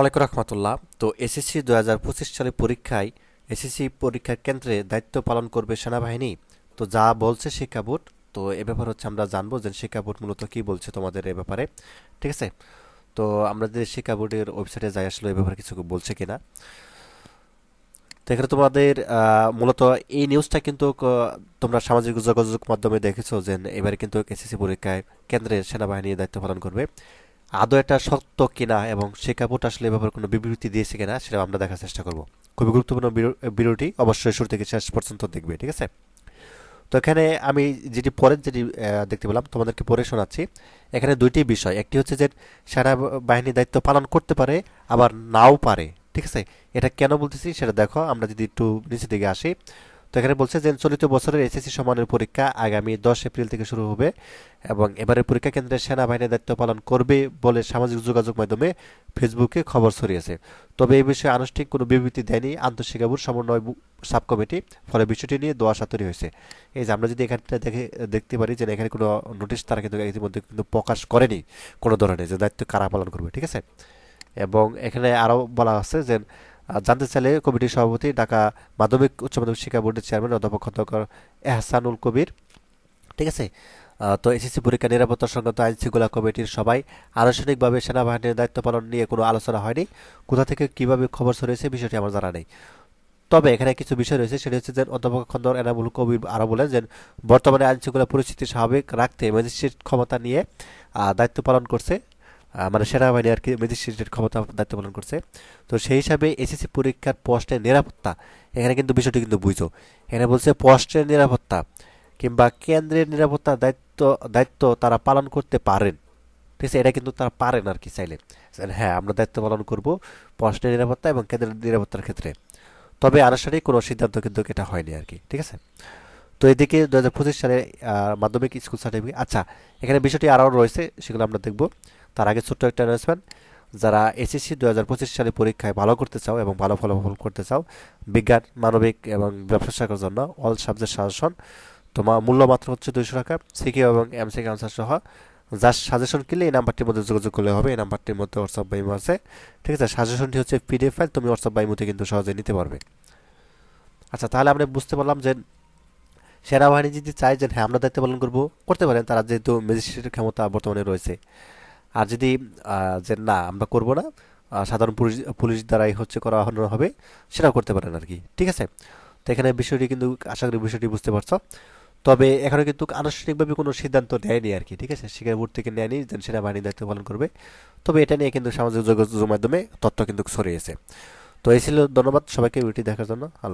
আলাইকুম রহমতুল্লাহ। তো এসএসসি দু হাজার পঁচিশ সালে পরীক্ষায় এসএসসি পরীক্ষার কেন্দ্রে দায়িত্ব পালন করবে সেনাবাহিনী। তো যা বলছে শিক্ষা বোর্ড, তো এ ব্যাপার হচ্ছে আমরা জানব যে শিক্ষা বোর্ড মূলত কি বলছে তোমাদের এ ব্যাপারে। ঠিক আছে? তো আমরা যে শিক্ষা বোর্ডের ওয়েবসাইটে যাই, আসলে এ ব্যাপারে কিছু বলছে কিনা। তো এখানে তোমাদের মূলত এই নিউজটা কিন্তু তোমরা সামাজিক যোগাযোগ মাধ্যমে দেখেছ যে এবারে কিন্তু এসএসসি পরীক্ষায় কেন্দ্রে সেনাবাহিনী দায়িত্ব পালন করবে। আদৌ এটা সত্য কিনা এবং শিক্ষা বোর্ড আসলে ব্যাপারে কোনো বিবৃতি দিয়েছে কিনা সেটা আমরা দেখার চেষ্টা করব। খুবই গুরুত্বপূর্ণ ভিডিওটি অবশ্যই শুরু থেকে শেষ পর্যন্ত দেখবে, ঠিক আছে? তো এখানে আমি যেটি পরে যেটি দেখতে পেলাম, তোমাদেরকে পরে শোনাচ্ছি। এখানে দুইটি বিষয়, একটি হচ্ছে যে সেনাবাহিনী দায়িত্ব পালন করতে পারে, আবার নাও পারে, ঠিক আছে? এটা কেন বলতেছি সেটা দেখো, আমরা যদি একটু নিচে দিকে আসি। তো এখানে বলছে যে চলিত বছরের এসএসসি সমানের পরীক্ষা আগামী দশ এপ্রিল থেকে শুরু হবে এবং এবারের পরীক্ষা কেন্দ্রে সেনাবাহিনী দায়িত্ব পালন করবে বলে সামাজিক যোগাযোগ মাধ্যমে ফেসবুকে খবর ছড়িয়েছে। তবে এই বিষয়ে আনুষ্ঠানিক কোনো বিবৃতি দেয়নি আন্তঃশিক্ষা বোর্ড সমন্বয় সাব কমিটি ফলে বিষয়টি নিয়ে দোয়া সাতরি হয়েছে। এই যে আমরা যদি এখানটা দেখে, দেখতে পারি যে এখানে কোনো নোটিশ তারা কিন্তু ইতিমধ্যে কিন্তু প্রকাশ করেনি কোনো ধরনের যে দায়িত্ব কারা পালন করবে, ঠিক আছে? এবং এখানে আরও বলা আছে যে জানতে চাইলে কমিটির সভাপতি ঢাকা মাধ্যমিক, উচ্চ মাধ্যমিক শিক্ষা বোর্ডের চেয়ারম্যান অধ্যাপক খন্দকার এহসানুল কবির। ঠিক আছে? তো এসএসসি পরীক্ষা নিরাপত্তা সংক্রান্ত আইন শৃঙ্খলা কমিটির সবাই আনুষ্ঠানিকভাবে সেনাবাহিনীর দায়িত্ব পালন নিয়ে কোনো আলোচনা হয়নি। কোথা থেকে কীভাবে খবর ছড়িয়েছে বিষয়টি আমার জানা নেই। তবে এখানে কিছু বিষয় রয়েছে, সেটা হচ্ছে যে অধ্যাপক খন্দর এনামুল কবির আরও বলেন যে বর্তমানে আইন শৃঙ্খলা পরিস্থিতি স্বাভাবিক রাখতে ম্যাজিস্ট্রেট ক্ষমতা নিয়ে দায়িত্ব পালন করছে। মানে সেনাবাহিনী আর কি ম্যাজিস্ট্রেটের ক্ষমতা দায়িত্ব পালন করছে। তো সেই হিসাবে এসএসসি পরীক্ষার পোস্টের নিরাপত্তা, এখানে কিন্তু বিষয়টি কিন্তু বুঝো। এখানে বলছে পোস্টের নিরাপত্তা কিংবা কেন্দ্রের নিরাপত্তা দায়িত্ব দায়িত্ব তারা পালন করতে পারেন। ঠিক আছে, এটা কিন্তু তারা পারেন আর কি চাইলে। হ্যাঁ আমরা দায়িত্ব পালন করব পোস্টের নিরাপত্তা এবং কেন্দ্রের নিরাপত্তার ক্ষেত্রে। তবে আনুষ্ঠানিক কোনো সিদ্ধান্ত কিন্তু এটা হয়নি আর কি। ঠিক আছে? তো এদিকে দু হাজার পঁচিশ সালে মাধ্যমিক স্কুল সার্টিফিকেট আচ্ছা এখানে বিষয়টি আরও রয়েছে, সেগুলো আমরা দেখব। তার আগে ছোট্ট একটা অ্যানাউন্সমেন্ট যারা এসএসসি দু হাজার পঁচিশ সালে পরীক্ষায় ভালো করতে চাও এবং ভালো ফলাফল করতে চাও, বিজ্ঞান, মানবিক এবং ব্যবসা শাখার জন্য অল সাবজেক্ট সাজেশন তোমার মূল্য মাত্র হচ্ছে দুইশো টাকা। সিকে এবং এমসিকে আনসার সহ যার সাজেশন কিনলে এই নাম্বারটির মধ্যে যোগাযোগ করলে হবে, এই নাম্বারটির মধ্যে হোয়াটসঅ্যাপ বাইমো আছে। ঠিক আছে সাজেশনটি হচ্ছে পিডিএফ ফাইল তুমি হোয়াটসঅ্যাপ বাইমোতে কিন্তু সহজে নিতে পারবে। আচ্ছা তাহলে আমরা বুঝতে পারলাম যে সেনাবাহিনী যদি চায় যে হ্যাঁ আমরা দায়িত্ব পালন করব, করতে পারেন। তারা যেহেতু ম্যাজিস্ট্রেটের ক্ষমতা বর্তমানে রয়েছে। আর যদি যে, না, আমরা করব না সাধারণ পুলিশ পুলিশ দ্বারাই হচ্ছে করানো হবে, সেটাও করতে পারেন আর কি। ঠিক আছে? তো এখানে বিষয়টি কিন্তু, আশা করি বিষয়টি বুঝতে পারছ। তবে এখনও কিন্তু আনুষ্ঠানিকভাবে কোনো সিদ্ধান্ত নেয়নি আর কি, ঠিক আছে? শিক্ষা বোর্ড থেকে নেয়নি যে সেনাবাহিনী দায়িত্ব পালন করবে। তবে এটা নিয়ে কিন্তু সামাজিক যোগাযোগের মাধ্যমে তথ্য কিন্তু ছড়িয়েছে তো এই ছিল, ধন্যবাদ সবাইকে, ভিডিওটি দেখার জন্য। আল্লাহ